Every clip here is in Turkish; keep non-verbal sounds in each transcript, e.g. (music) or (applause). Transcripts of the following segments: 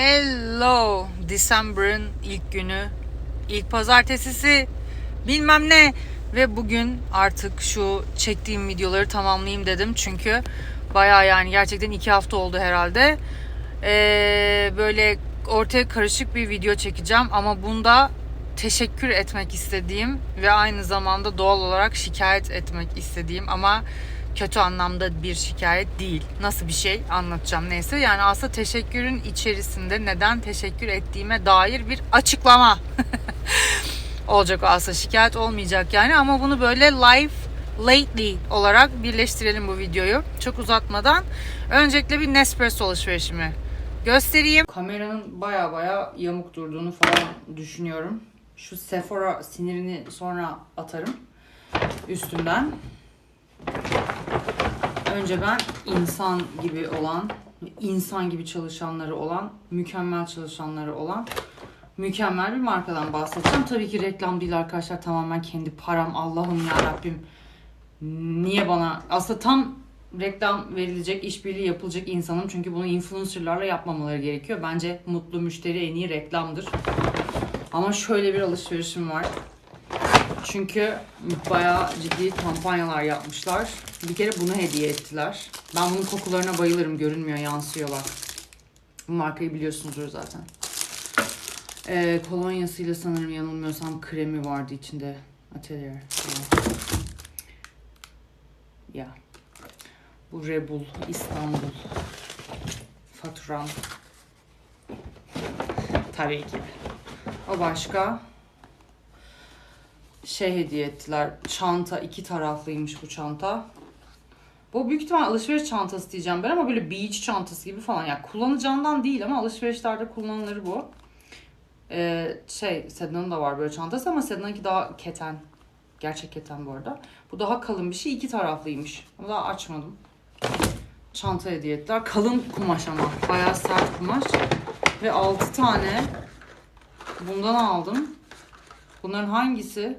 Hello, December'ın ilk günü, ilk pazartesisi, bilmem ne. Ve bugün artık şu çektiğim videoları tamamlayayım dedim. Çünkü bayağı yani gerçekten iki hafta oldu herhalde. Ee, böyle ortaya karışık bir video çekeceğim. Ama bunda teşekkür etmek istediğim ve aynı zamanda doğal olarak şikayet etmek istediğim ama kötü anlamda bir şikayet değil. Nasıl bir şey anlatacağım neyse. Yani aslında teşekkürün içerisinde neden teşekkür ettiğime dair bir açıklama (laughs) olacak aslında. Şikayet olmayacak yani ama bunu böyle live lately olarak birleştirelim bu videoyu. Çok uzatmadan. Öncelikle bir Nespresso alışverişimi göstereyim. Kameranın baya baya yamuk durduğunu falan düşünüyorum. Şu Sephora sinirini sonra atarım üstümden. Önce ben insan gibi olan, insan gibi çalışanları olan, mükemmel çalışanları olan mükemmel bir markadan bahsedeceğim. Tabii ki reklam değil arkadaşlar. Tamamen kendi param. Allah'ım ya Rabbim. Niye bana aslında tam reklam verilecek, işbirliği yapılacak insanım. Çünkü bunu influencerlarla yapmamaları gerekiyor. Bence mutlu müşteri en iyi reklamdır. Ama şöyle bir alışverişim var. Çünkü bayağı ciddi kampanyalar yapmışlar. Bir kere bunu hediye ettiler. Ben bunun kokularına bayılırım. Görünmüyor, yansıyorlar. Bu markayı biliyorsunuzdur zaten. Ee, kolonyasıyla sanırım yanılmıyorsam kremi vardı içinde. Atelier. Ya. Bu Rebul İstanbul. Faturam. Tabii ki. O başka şey hediye ettiler. Çanta iki taraflıymış bu çanta. Bu büyük ihtimal alışveriş çantası diyeceğim ben ama böyle beach çantası gibi falan. Yani kullanacağından değil ama alışverişlerde kullanılır bu. Ee, şey Sedna'nın da var böyle çantası ama Sedna'nınki daha keten. Gerçek keten bu arada. Bu daha kalın bir şey. iki taraflıymış. Bunu daha açmadım. Çanta hediye ettiler. Kalın kumaş ama. Bayağı sert kumaş. Ve 6 tane bundan aldım. Bunların hangisi?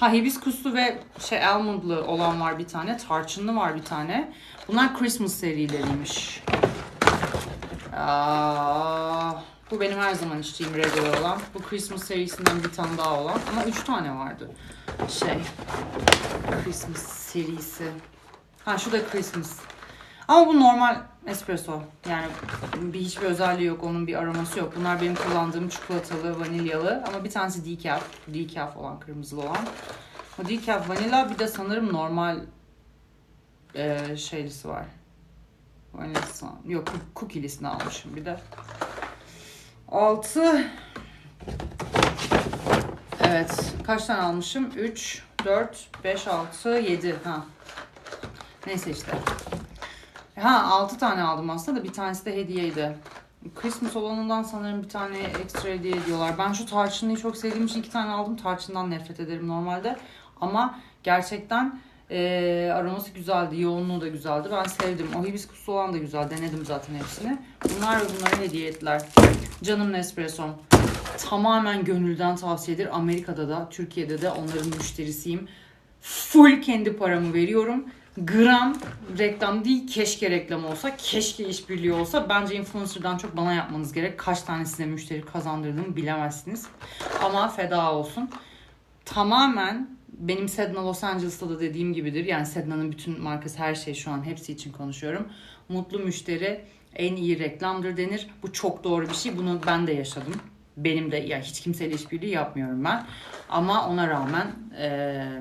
Ha hibiskuslu ve şey almondlu olan var bir tane. Tarçınlı var bir tane. Bunlar Christmas serileriymiş. Aa, bu benim her zaman içtiğim regular olan. Bu Christmas serisinden bir tane daha olan. Ama üç tane vardı. Şey. Christmas serisi. Ha şu da Christmas. Ama bu normal espresso. Yani bir hiçbir özelliği yok. Onun bir aroması yok. Bunlar benim kullandığım çikolatalı, vanilyalı. Ama bir tanesi decaf. Decaf olan, kırmızılı olan. O decaf vanilla bir de sanırım normal e, şeylisi var. Vanilası. Yok, cookie'lisini almışım bir de. 6 Evet. Kaç tane almışım? 3, 4, 5, 6, 7. Ha. Neyse işte. Ha 6 tane aldım aslında da bir tanesi de hediyeydi. Christmas olanından sanırım bir tane ekstra hediye ediyorlar. Ben şu tarçınlıyı çok sevdiğim için iki tane aldım. Tarçından nefret ederim normalde. Ama gerçekten e, aroması güzeldi. Yoğunluğu da güzeldi. Ben sevdim. O hibiskuslu olan da güzel. Denedim zaten hepsini. Bunlar ve bunları hediye ettiler. Canım Nespresso'm. Tamamen gönülden tavsiyedir. Amerika'da da, Türkiye'de de onların müşterisiyim. Full kendi paramı veriyorum gram reklam değil keşke reklam olsa keşke işbirliği olsa. Bence influencer'dan çok bana yapmanız gerek. Kaç tane size müşteri kazandırdığımı bilemezsiniz. Ama feda olsun. Tamamen benim Sedna Los Angeles'ta da dediğim gibidir. Yani Sedna'nın bütün markası her şey şu an hepsi için konuşuyorum. Mutlu müşteri en iyi reklamdır denir. Bu çok doğru bir şey. Bunu ben de yaşadım. Benim de ya hiç kimseyle işbirliği yapmıyorum ben. Ama ona rağmen eee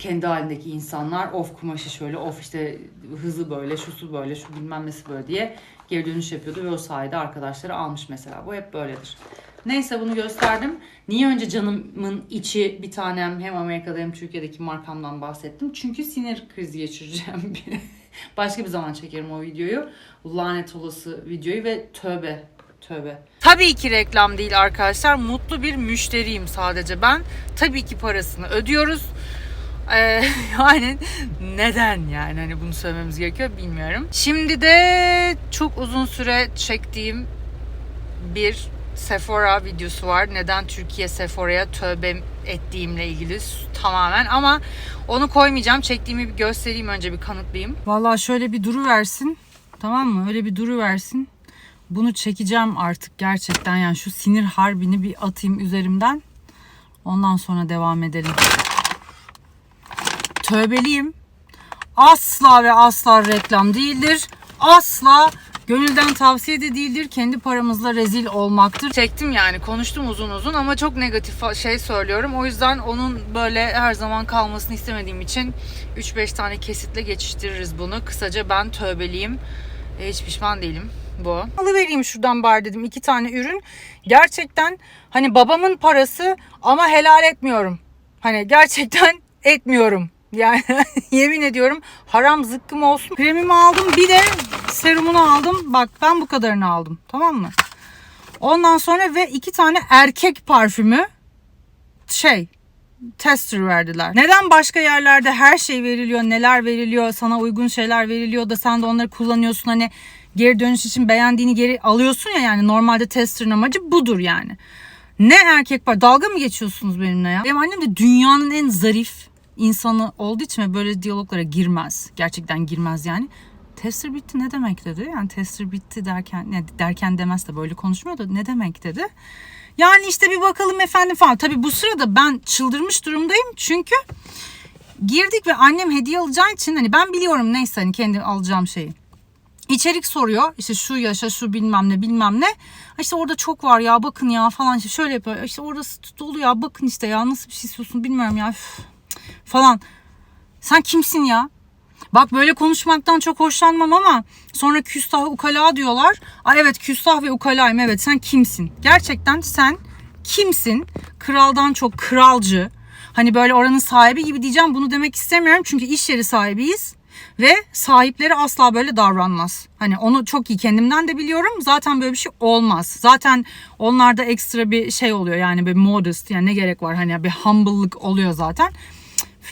kendi halindeki insanlar of kumaşı şöyle of işte hızı böyle şusu böyle şu bilmem nesi böyle diye geri dönüş yapıyordu ve o sayede arkadaşları almış mesela. Bu hep böyledir. Neyse bunu gösterdim. Niye önce canımın içi bir tanem hem Amerika'da hem Türkiye'deki markamdan bahsettim? Çünkü sinir krizi geçireceğim. (laughs) Başka bir zaman çekerim o videoyu. Lanet olası videoyu ve tövbe tövbe. Tabii ki reklam değil arkadaşlar. Mutlu bir müşteriyim sadece ben. Tabii ki parasını ödüyoruz. Ee, (laughs) yani neden yani hani bunu söylememiz gerekiyor bilmiyorum. Şimdi de çok uzun süre çektiğim bir Sephora videosu var. Neden Türkiye Sephora'ya tövbe ettiğimle ilgili tamamen ama onu koymayacağım. Çektiğimi bir göstereyim önce bir kanıtlayayım. Vallahi şöyle bir duru versin. Tamam mı? Öyle bir duru versin. Bunu çekeceğim artık gerçekten yani şu sinir harbini bir atayım üzerimden. Ondan sonra devam edelim. Tövbeliyim. Asla ve asla reklam değildir. Asla gönülden tavsiye de değildir. Kendi paramızla rezil olmaktır. Çektim yani konuştum uzun uzun ama çok negatif şey söylüyorum. O yüzden onun böyle her zaman kalmasını istemediğim için 3-5 tane kesitle geçiştiririz bunu. Kısaca ben tövbeliyim. E, Hiç pişman değilim bu. Alıvereyim şuradan bari dedim iki tane ürün. Gerçekten hani babamın parası ama helal etmiyorum. Hani gerçekten (laughs) etmiyorum. Yani (laughs) yemin ediyorum haram zıkkım olsun. Kremimi aldım bir de serumunu aldım. Bak ben bu kadarını aldım tamam mı? Ondan sonra ve iki tane erkek parfümü şey tester verdiler. Neden başka yerlerde her şey veriliyor, neler veriliyor, sana uygun şeyler veriliyor da sen de onları kullanıyorsun hani geri dönüş için beğendiğini geri alıyorsun ya yani normalde tester'ın amacı budur yani. Ne erkek var dalga mı geçiyorsunuz benimle ya? Benim annem de dünyanın en zarif insanı olduğu için böyle diyaloglara girmez. Gerçekten girmez yani. Tester bitti ne demek dedi. Yani tester bitti derken ne derken demez de böyle konuşmuyor da ne demek dedi. Yani işte bir bakalım efendim falan. Tabii bu sırada ben çıldırmış durumdayım. Çünkü girdik ve annem hediye alacağı için hani ben biliyorum neyse hani kendi alacağım şeyi. İçerik soruyor. İşte şu yaşa şu bilmem ne bilmem ne. İşte orada çok var ya bakın ya falan işte şöyle yapıyor. İşte orası dolu ya bakın işte ya nasıl bir şey istiyorsun bilmiyorum ya üf, falan. Sen kimsin ya? Bak böyle konuşmaktan çok hoşlanmam ama sonra küstah ukala diyorlar. Ay evet küstah ve ukalayım evet sen kimsin? Gerçekten sen kimsin? Kraldan çok kralcı. Hani böyle oranın sahibi gibi diyeceğim bunu demek istemiyorum. Çünkü iş yeri sahibiyiz. Ve sahipleri asla böyle davranmaz. Hani onu çok iyi kendimden de biliyorum. Zaten böyle bir şey olmaz. Zaten onlarda ekstra bir şey oluyor yani bir modest yani ne gerek var hani bir humble'lık oluyor zaten.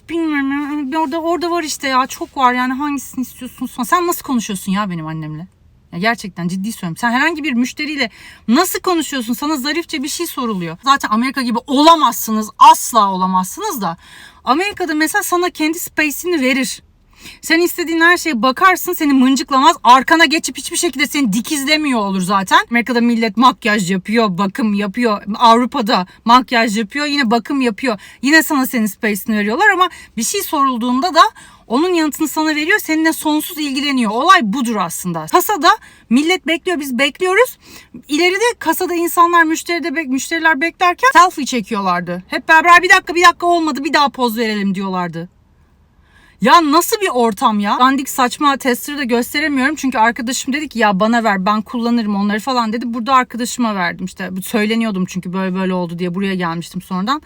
Bilmiyorum ya. orada orada var işte ya çok var yani hangisini istiyorsun sonra. Sen nasıl konuşuyorsun ya benim annemle? Ya gerçekten ciddi söylüyorum. Sen herhangi bir müşteriyle nasıl konuşuyorsun? Sana zarifçe bir şey soruluyor. Zaten Amerika gibi olamazsınız. Asla olamazsınız da. Amerika'da mesela sana kendi space'ini verir. Sen istediğin her şeye bakarsın seni mıncıklamaz. Arkana geçip hiçbir şekilde seni dikizlemiyor olur zaten. Amerika'da millet makyaj yapıyor, bakım yapıyor. Avrupa'da makyaj yapıyor, yine bakım yapıyor. Yine sana senin space'ini veriyorlar ama bir şey sorulduğunda da onun yanıtını sana veriyor. Seninle sonsuz ilgileniyor. Olay budur aslında. Kasada millet bekliyor biz bekliyoruz. İleride kasada insanlar müşteri de bek- müşteriler beklerken selfie çekiyorlardı. Hep beraber bir dakika bir dakika olmadı bir daha poz verelim diyorlardı. Ya nasıl bir ortam ya? Dandik saçma tester'ı da gösteremiyorum. Çünkü arkadaşım dedi ki ya bana ver ben kullanırım onları falan dedi. Burada arkadaşıma verdim işte. Söyleniyordum çünkü böyle böyle oldu diye buraya gelmiştim sonradan.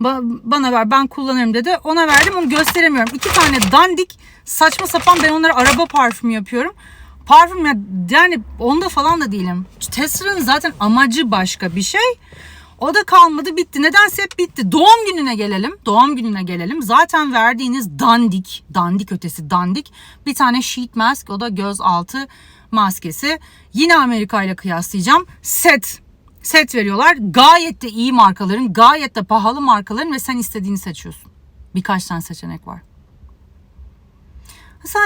Ba- bana ver ben kullanırım dedi. Ona verdim onu gösteremiyorum. İki tane dandik saçma sapan ben onları araba parfümü yapıyorum. Parfüm ya yani onda falan da değilim. Tester'ın zaten amacı başka bir şey. O da kalmadı bitti. Nedense hep bitti. Doğum gününe gelelim. Doğum gününe gelelim. Zaten verdiğiniz dandik, dandik ötesi dandik. Bir tane sheet mask o da göz altı maskesi. Yine Amerika ile kıyaslayacağım. Set. Set veriyorlar. Gayet de iyi markaların, gayet de pahalı markaların ve sen istediğini seçiyorsun. Birkaç tane seçenek var.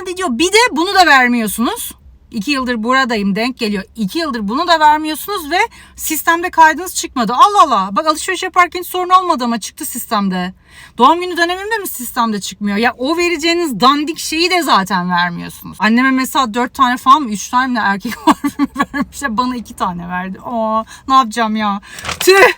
De diyor bir de bunu da vermiyorsunuz. İki yıldır buradayım denk geliyor. İki yıldır bunu da vermiyorsunuz ve sistemde kaydınız çıkmadı. Allah Allah. Bak alışveriş yaparken hiç sorun olmadı ama çıktı sistemde. Doğum günü dönemimde mi sistemde çıkmıyor? Ya o vereceğiniz dandik şeyi de zaten vermiyorsunuz. Anneme mesela dört tane falan mı? Üç tane mi erkek (laughs) parfümü vermiş. Ya Bana iki tane verdi. Aa ne yapacağım ya? Tüh.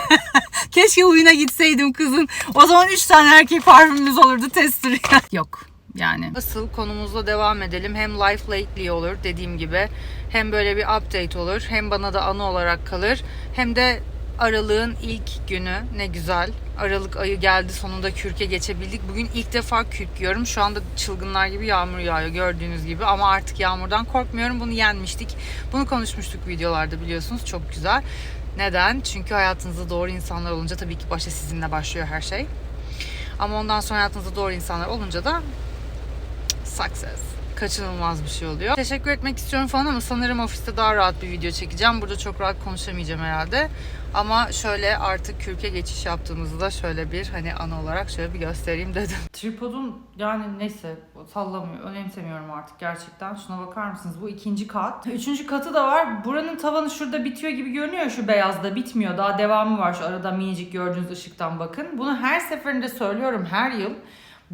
(laughs) Keşke oyuna gitseydim kızın. O zaman üç tane erkek parfümümüz olurdu tester. (laughs) Yok yani. Asıl konumuzla devam edelim. Hem life lately olur dediğim gibi. Hem böyle bir update olur. Hem bana da anı olarak kalır. Hem de Aralık'ın ilk günü ne güzel. Aralık ayı geldi sonunda kürke geçebildik. Bugün ilk defa kürk yiyorum. Şu anda çılgınlar gibi yağmur yağıyor gördüğünüz gibi. Ama artık yağmurdan korkmuyorum. Bunu yenmiştik. Bunu konuşmuştuk videolarda biliyorsunuz. Çok güzel. Neden? Çünkü hayatınızda doğru insanlar olunca tabii ki başta sizinle başlıyor her şey. Ama ondan sonra hayatınızda doğru insanlar olunca da success kaçınılmaz bir şey oluyor. Teşekkür etmek istiyorum falan ama sanırım ofiste daha rahat bir video çekeceğim. Burada çok rahat konuşamayacağım herhalde. Ama şöyle artık kürke geçiş yaptığımızda şöyle bir hani ana olarak şöyle bir göstereyim dedim. (laughs) Tripodun yani neyse sallamıyor. Önemsemiyorum artık gerçekten. Şuna bakar mısınız? Bu ikinci kat. Üçüncü katı da var. Buranın tavanı şurada bitiyor gibi görünüyor şu beyazda. Bitmiyor. Daha devamı var şu arada minicik gördüğünüz ışıktan bakın. Bunu her seferinde söylüyorum her yıl.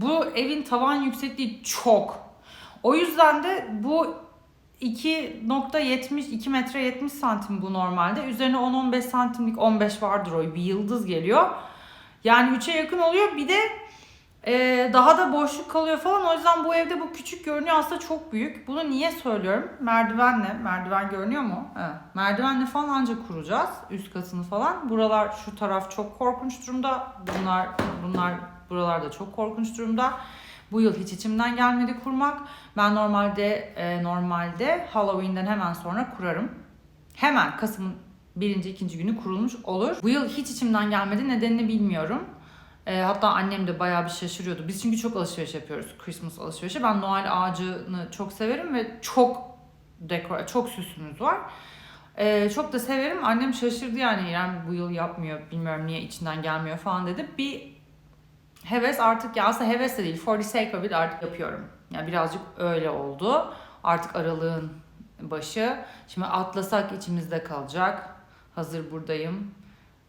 Bu evin tavan yüksekliği çok. O yüzden de bu 2.70 2 metre 70 santim bu normalde. Üzerine 10-15 santimlik 15 vardır o bir yıldız geliyor. Yani 3'e yakın oluyor. Bir de e, daha da boşluk kalıyor falan. O yüzden bu evde bu küçük görünüyor aslında çok büyük. Bunu niye söylüyorum? Merdivenle. Merdiven görünüyor mu? Evet. Merdivenle falan ancak kuracağız. Üst katını falan. Buralar şu taraf çok korkunç durumda. Bunlar bunlar buralarda çok korkunç durumda. Bu yıl hiç içimden gelmedi kurmak. Ben normalde e, normalde Halloween'den hemen sonra kurarım. Hemen Kasım'ın birinci, ikinci günü kurulmuş olur. Bu yıl hiç içimden gelmedi. Nedenini bilmiyorum. E, hatta annem de bayağı bir şaşırıyordu. Biz çünkü çok alışveriş yapıyoruz. Christmas alışverişi. Ben Noel ağacını çok severim ve çok dekor, çok süsümüz var. E, çok da severim. Annem şaşırdı yani İrem bu yıl yapmıyor. Bilmiyorum niye içinden gelmiyor falan dedi. Bir heves artık ya aslında heves de değil. For the sake of it artık yapıyorum. Yani birazcık öyle oldu. Artık aralığın başı. Şimdi atlasak içimizde kalacak. Hazır buradayım.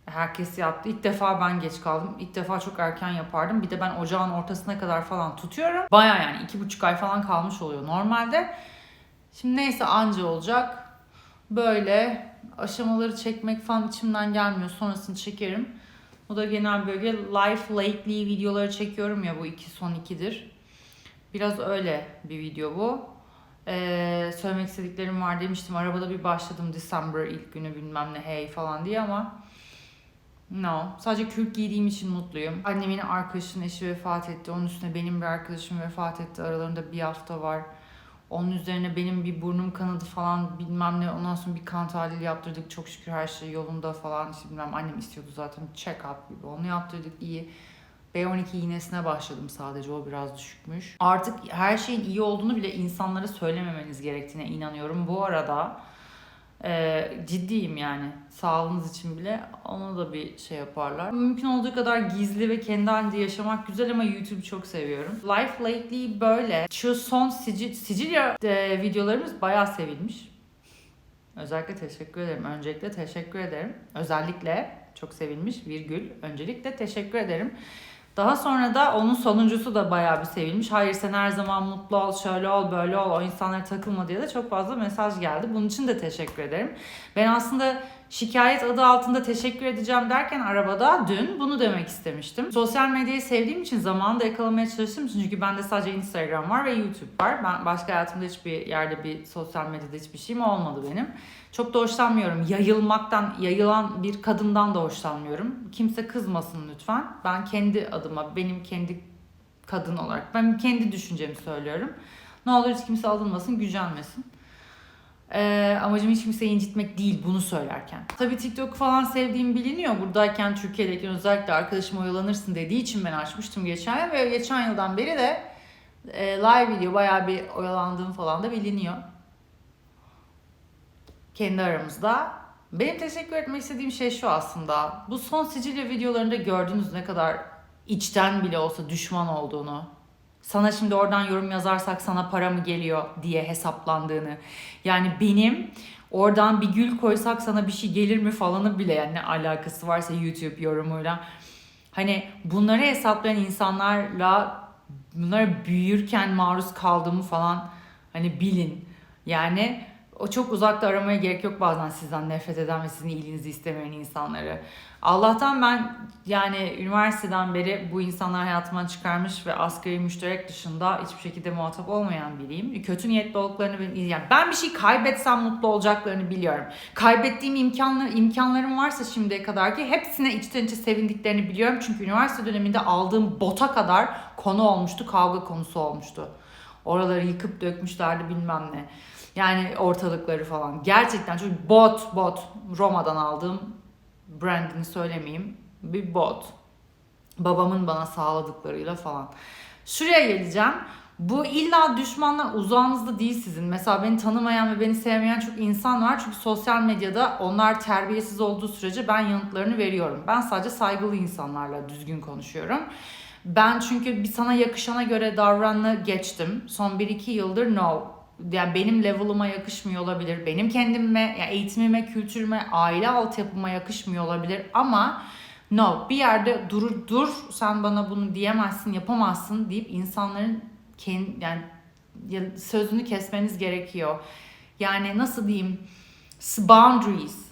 Herkes yaptı. İlk defa ben geç kaldım. İlk defa çok erken yapardım. Bir de ben ocağın ortasına kadar falan tutuyorum. Baya yani iki buçuk ay falan kalmış oluyor normalde. Şimdi neyse anca olacak. Böyle aşamaları çekmek falan içimden gelmiyor. Sonrasını çekerim. Bu da genel bölge life lately videoları çekiyorum ya bu iki son ikidir. Biraz öyle bir video bu. Ee, söylemek istediklerim var demiştim. Arabada bir başladım December ilk günü bilmem ne hey falan diye ama no. Sadece kürk giydiğim için mutluyum. Annemin arkadaşının eşi vefat etti. Onun üstüne benim bir arkadaşım vefat etti. Aralarında bir hafta var. Onun üzerine benim bir burnum kanadı falan bilmem ne. Ondan sonra bir kan tahlili yaptırdık. Çok şükür her şey yolunda falan. İşte bilmem annem istiyordu zaten check up gibi. Onu yaptırdık iyi. B12 iğnesine başladım sadece o biraz düşükmüş. Artık her şeyin iyi olduğunu bile insanlara söylememeniz gerektiğine inanıyorum. Bu arada e, ciddiyim yani sağlığınız için bile onu da bir şey yaparlar. Mümkün olduğu kadar gizli ve kendi halinde yaşamak güzel ama YouTube'u çok seviyorum. Life Lately böyle. Şu son Sicil Sicilya e, videolarımız bayağı sevilmiş. Özellikle teşekkür ederim. Öncelikle teşekkür ederim. Özellikle çok sevilmiş virgül. Öncelikle teşekkür ederim. Daha sonra da onun sonuncusu da bayağı bir sevilmiş. Hayır sen her zaman mutlu ol, şöyle ol, böyle ol, o insanlara takılma diye de çok fazla mesaj geldi. Bunun için de teşekkür ederim. Ben aslında şikayet adı altında teşekkür edeceğim derken arabada dün bunu demek istemiştim. Sosyal medyayı sevdiğim için zamanında yakalamaya çalıştığım için çünkü bende sadece Instagram var ve YouTube var. Ben başka hayatımda hiçbir yerde bir sosyal medyada hiçbir şeyim olmadı benim. Çok da hoşlanmıyorum. Yayılmaktan, yayılan bir kadından da hoşlanmıyorum. Kimse kızmasın lütfen. Ben kendi adıma, benim kendi kadın olarak, ben kendi düşüncemi söylüyorum. Ne olur hiç kimse alınmasın, gücenmesin. Ee, amacım hiç kimseyi incitmek değil bunu söylerken. Tabii TikTok falan sevdiğim biliniyor. Buradayken Türkiye'deki özellikle arkadaşım oyalanırsın dediği için ben açmıştım geçen yıl. Ve geçen yıldan beri de e, live video bayağı bir oyalandığım falan da biliniyor. Kendi aramızda. Benim teşekkür etmek istediğim şey şu aslında. Bu son Sicilya videolarında gördüğünüz ne kadar içten bile olsa düşman olduğunu, sana şimdi oradan yorum yazarsak sana para mı geliyor diye hesaplandığını. Yani benim oradan bir gül koysak sana bir şey gelir mi falanı bile yani ne alakası varsa YouTube yorumuyla. Hani bunları hesaplayan insanlarla bunlara büyürken maruz kaldığımı falan hani bilin. Yani o çok uzakta aramaya gerek yok bazen sizden nefret eden ve sizin iyiliğinizi istemeyen insanları. Allah'tan ben yani üniversiteden beri bu insanlar hayatımdan çıkarmış ve asgari müşterek dışında hiçbir şekilde muhatap olmayan biriyim. Kötü niyetli olduklarını ben, yani ben bir şey kaybetsem mutlu olacaklarını biliyorum. Kaybettiğim imkanlar, imkanlarım varsa şimdiye kadar ki hepsine içten içe sevindiklerini biliyorum. Çünkü üniversite döneminde aldığım bota kadar konu olmuştu, kavga konusu olmuştu. Oraları yıkıp dökmüşlerdi bilmem ne. Yani ortalıkları falan. Gerçekten çok bot bot Roma'dan aldığım brandini söylemeyeyim. Bir bot. Babamın bana sağladıklarıyla falan. Şuraya geleceğim. Bu illa düşmanlar uzağınızda değil sizin. Mesela beni tanımayan ve beni sevmeyen çok insan var. Çünkü sosyal medyada onlar terbiyesiz olduğu sürece ben yanıtlarını veriyorum. Ben sadece saygılı insanlarla düzgün konuşuyorum. Ben çünkü bir sana yakışana göre davranı geçtim. Son 1-2 yıldır no. Yani benim level'ıma yakışmıyor olabilir. Benim kendime, yani eğitimime, kültürüme, aile altyapıma yakışmıyor olabilir. Ama no bir yerde dur dur sen bana bunu diyemezsin, yapamazsın deyip insanların kendi, yani ya- sözünü kesmeniz gerekiyor. Yani nasıl diyeyim? Boundaries.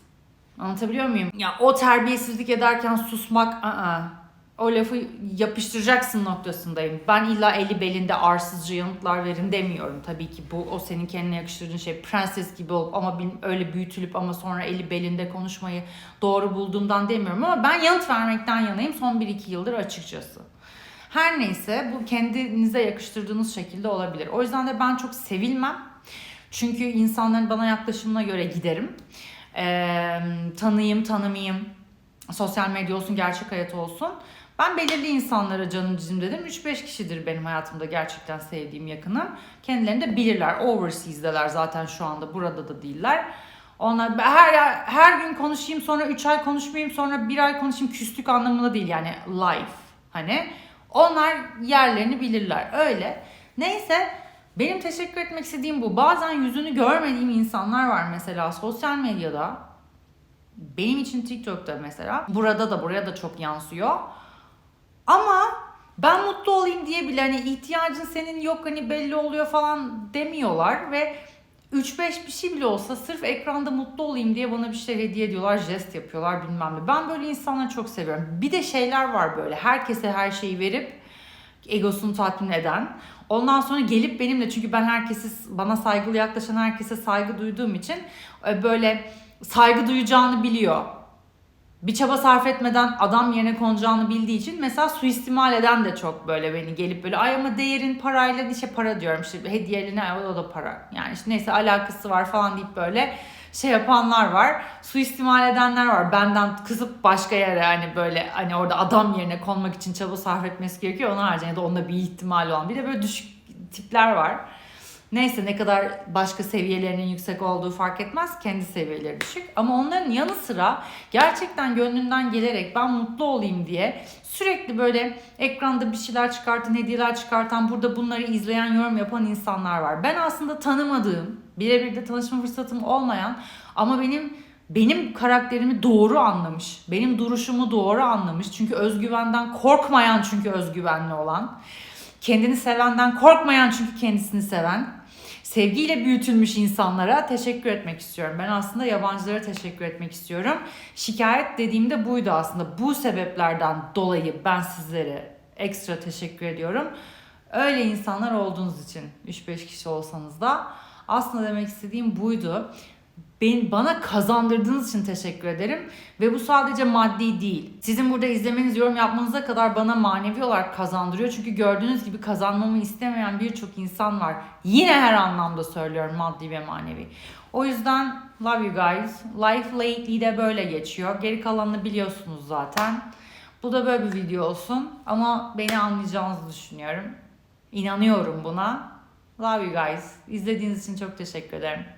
Anlatabiliyor muyum? Ya o terbiyesizlik ederken susmak ı o lafı yapıştıracaksın noktasındayım. Ben illa eli belinde arsızca yanıtlar verin demiyorum. Tabii ki bu o senin kendine yakıştırdığın şey prenses gibi olup ama öyle büyütülüp ama sonra eli belinde konuşmayı doğru bulduğumdan demiyorum ama ben yanıt vermekten yanayım son 1-2 yıldır açıkçası. Her neyse bu kendinize yakıştırdığınız şekilde olabilir. O yüzden de ben çok sevilmem. Çünkü insanların bana yaklaşımına göre giderim. Ee, tanıyayım, tanımayayım. Sosyal medya olsun, gerçek hayat olsun. Ben belirli insanlara canım cicim dedim. 3-5 kişidir benim hayatımda gerçekten sevdiğim yakınım. Kendilerini de bilirler. Overseas'deler zaten şu anda. Burada da değiller. Onlar her her gün konuşayım sonra 3 ay konuşmayayım sonra 1 ay konuşayım küslük anlamında değil yani life hani onlar yerlerini bilirler öyle. Neyse benim teşekkür etmek istediğim bu. Bazen yüzünü görmediğim insanlar var mesela sosyal medyada. Benim için TikTok'ta mesela. Burada da buraya da çok yansıyor. Ama ben mutlu olayım diye bile hani ihtiyacın senin yok hani belli oluyor falan demiyorlar ve 3-5 bir şey bile olsa sırf ekranda mutlu olayım diye bana bir şey hediye ediyorlar, jest yapıyorlar bilmem ne. Ben böyle insanları çok seviyorum. Bir de şeyler var böyle herkese her şeyi verip egosunu tatmin eden. Ondan sonra gelip benimle çünkü ben herkesi bana saygılı yaklaşan herkese saygı duyduğum için e, böyle saygı duyacağını biliyor. Bir çaba sarf etmeden adam yerine konacağını bildiği için mesela suistimal eden de çok böyle beni gelip böyle ay ama değerin parayla işte para diyorum işte hediyeli ne o da para. Yani işte neyse alakası var falan deyip böyle şey yapanlar var. Suistimal edenler var. Benden kızıp başka yere hani böyle hani orada adam yerine konmak için çaba sarf etmesi gerekiyor. Onun haricinde da onda bir ihtimal olan. Bir de böyle düşük tipler var. Neyse ne kadar başka seviyelerinin yüksek olduğu fark etmez. Kendi seviyeleri düşük. Ama onların yanı sıra gerçekten gönlünden gelerek ben mutlu olayım diye sürekli böyle ekranda bir şeyler çıkartan, hediyeler çıkartan, burada bunları izleyen, yorum yapan insanlar var. Ben aslında tanımadığım, birebir de tanışma fırsatım olmayan ama benim benim karakterimi doğru anlamış. Benim duruşumu doğru anlamış. Çünkü özgüvenden korkmayan çünkü özgüvenli olan. Kendini sevenden korkmayan çünkü kendisini seven. Sevgiyle büyütülmüş insanlara teşekkür etmek istiyorum. Ben aslında yabancılara teşekkür etmek istiyorum. Şikayet dediğimde buydu aslında. Bu sebeplerden dolayı ben sizlere ekstra teşekkür ediyorum. Öyle insanlar olduğunuz için 3-5 kişi olsanız da aslında demek istediğim buydu. Ben, bana kazandırdığınız için teşekkür ederim. Ve bu sadece maddi değil. Sizin burada izlemeniz, yorum yapmanıza kadar bana manevi olarak kazandırıyor. Çünkü gördüğünüz gibi kazanmamı istemeyen birçok insan var. Yine her anlamda söylüyorum maddi ve manevi. O yüzden love you guys. Life lately de böyle geçiyor. Geri kalanını biliyorsunuz zaten. Bu da böyle bir video olsun. Ama beni anlayacağınızı düşünüyorum. İnanıyorum buna. Love you guys. İzlediğiniz için çok teşekkür ederim.